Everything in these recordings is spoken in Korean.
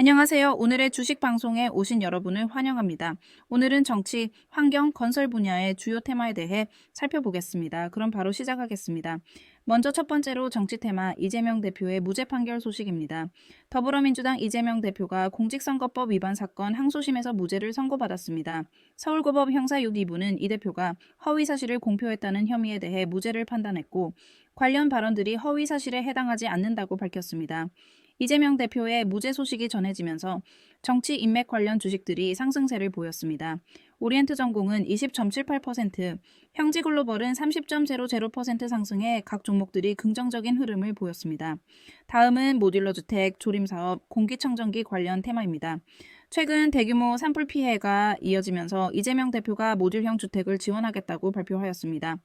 안녕하세요. 오늘의 주식 방송에 오신 여러분을 환영합니다. 오늘은 정치, 환경, 건설 분야의 주요 테마에 대해 살펴보겠습니다. 그럼 바로 시작하겠습니다. 먼저 첫 번째로 정치 테마 이재명 대표의 무죄 판결 소식입니다. 더불어민주당 이재명 대표가 공직선거법 위반 사건 항소심에서 무죄를 선고받았습니다. 서울고법 형사 6 2부는 이 대표가 허위 사실을 공표했다는 혐의에 대해 무죄를 판단했고 관련 발언들이 허위 사실에 해당하지 않는다고 밝혔습니다. 이재명 대표의 무죄 소식이 전해지면서 정치 인맥 관련 주식들이 상승세를 보였습니다. 오리엔트 전공은 20.78%, 형지 글로벌은 30.00% 상승해 각 종목들이 긍정적인 흐름을 보였습니다. 다음은 모듈러 주택, 조림사업, 공기청정기 관련 테마입니다. 최근 대규모 산불 피해가 이어지면서 이재명 대표가 모듈형 주택을 지원하겠다고 발표하였습니다.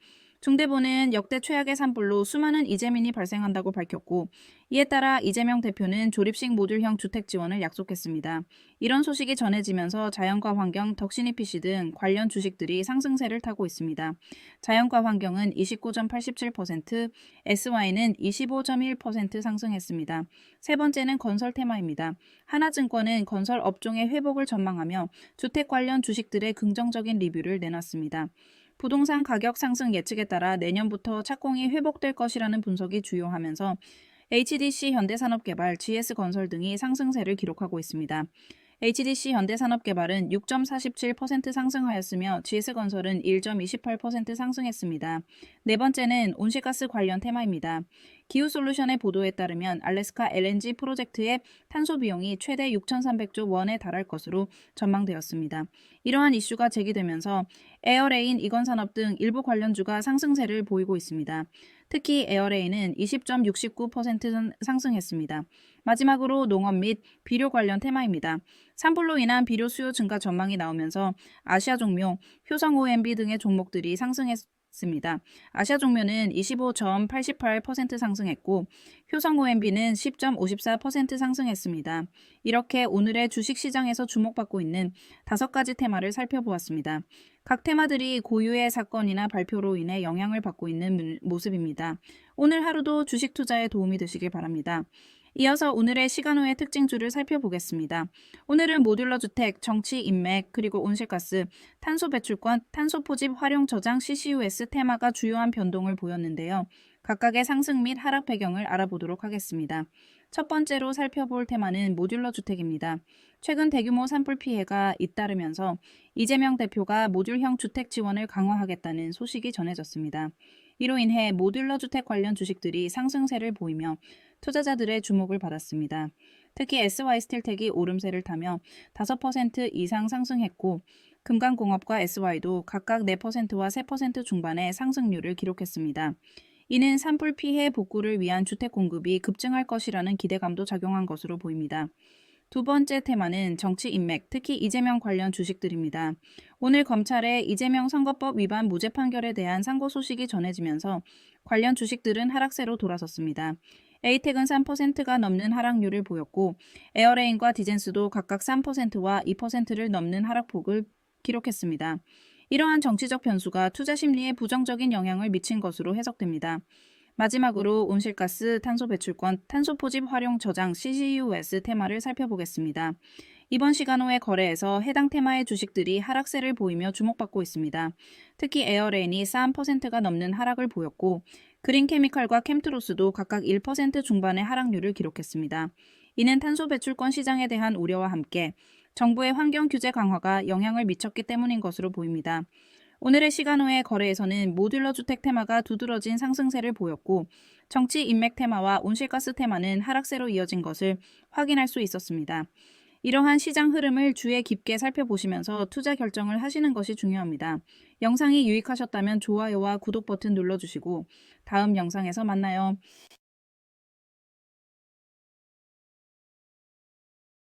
중대본은 역대 최악의 산불로 수많은 이재민이 발생한다고 밝혔고 이에 따라 이재명 대표는 조립식 모듈형 주택 지원을 약속했습니다. 이런 소식이 전해지면서 자연과 환경, 덕신이 PC 등 관련 주식들이 상승세를 타고 있습니다. 자연과 환경은 29.87%, SY는 25.1% 상승했습니다. 세 번째는 건설 테마입니다. 하나증권은 건설 업종의 회복을 전망하며 주택 관련 주식들의 긍정적인 리뷰를 내놨습니다. 부동산 가격 상승 예측에 따라 내년부터 착공이 회복될 것이라는 분석이 주요하면서 HDC 현대산업개발, GS건설 등이 상승세를 기록하고 있습니다. HDC 현대산업개발은 6.47% 상승하였으며 GS건설은 1.28% 상승했습니다. 네 번째는 온실가스 관련 테마입니다. 기후솔루션의 보도에 따르면 알래스카 LNG 프로젝트의 탄소 비용이 최대 6,300조 원에 달할 것으로 전망되었습니다. 이러한 이슈가 제기되면서 에어레인, 이건산업 등 일부 관련주가 상승세를 보이고 있습니다. 특히 에어레인은 20.69% 상승했습니다. 마지막으로 농업 및 비료 관련 테마입니다. 산불로 인한 비료 수요 증가 전망이 나오면서 아시아 종묘, 효성 OMB 등의 종목들이 상승했습니다. 아시아 종묘는 25.88% 상승했고 효성 OMB는 10.54% 상승했습니다. 이렇게 오늘의 주식 시장에서 주목받고 있는 다섯 가지 테마를 살펴보았습니다. 각 테마들이 고유의 사건이나 발표로 인해 영향을 받고 있는 모습입니다. 오늘 하루도 주식 투자에 도움이 되시길 바랍니다. 이어서 오늘의 시간호의 특징주를 살펴보겠습니다. 오늘은 모듈러 주택, 정치 인맥, 그리고 온실가스, 탄소 배출권, 탄소 포집 활용 저장 CCUS 테마가 주요한 변동을 보였는데요. 각각의 상승 및 하락 배경을 알아보도록 하겠습니다. 첫 번째로 살펴볼 테마는 모듈러 주택입니다. 최근 대규모 산불 피해가 잇따르면서 이재명 대표가 모듈형 주택 지원을 강화하겠다는 소식이 전해졌습니다. 이로 인해 모듈러 주택 관련 주식들이 상승세를 보이며 투자자들의 주목을 받았습니다. 특히 SY 스틸텍이 오름세를 타며 5% 이상 상승했고 금강공업과 SY도 각각 4%와 3% 중반의 상승률을 기록했습니다. 이는 산불 피해 복구를 위한 주택 공급이 급증할 것이라는 기대감도 작용한 것으로 보입니다. 두 번째 테마는 정치 인맥, 특히 이재명 관련 주식들입니다. 오늘 검찰의 이재명 선거법 위반 무죄 판결에 대한 상고 소식이 전해지면서 관련 주식들은 하락세로 돌아섰습니다. 에이텍은 3%가 넘는 하락률을 보였고 에어레인과 디젠스도 각각 3%와 2%를 넘는 하락폭을 기록했습니다. 이러한 정치적 변수가 투자 심리에 부정적인 영향을 미친 것으로 해석됩니다. 마지막으로 온실가스, 탄소 배출권, 탄소 포집 활용 저장 CCUS 테마를 살펴보겠습니다. 이번 시간호의 거래에서 해당 테마의 주식들이 하락세를 보이며 주목받고 있습니다. 특히 에어레인이 3%가 넘는 하락을 보였고 그린케미칼과 캠트로스도 각각 1% 중반의 하락률을 기록했습니다. 이는 탄소 배출권 시장에 대한 우려와 함께 정부의 환경 규제 강화가 영향을 미쳤기 때문인 것으로 보입니다. 오늘의 시간호의 거래에서는 모듈러 주택 테마가 두드러진 상승세를 보였고 정치 인맥 테마와 온실가스 테마는 하락세로 이어진 것을 확인할 수 있었습니다. 이러한 시장 흐름을 주에 깊게 살펴보시면서 투자 결정을 하시는 것이 중요합니다. 영상이 유익하셨다면 좋아요와 구독 버튼 눌러주시고 다음 영상에서 만나요.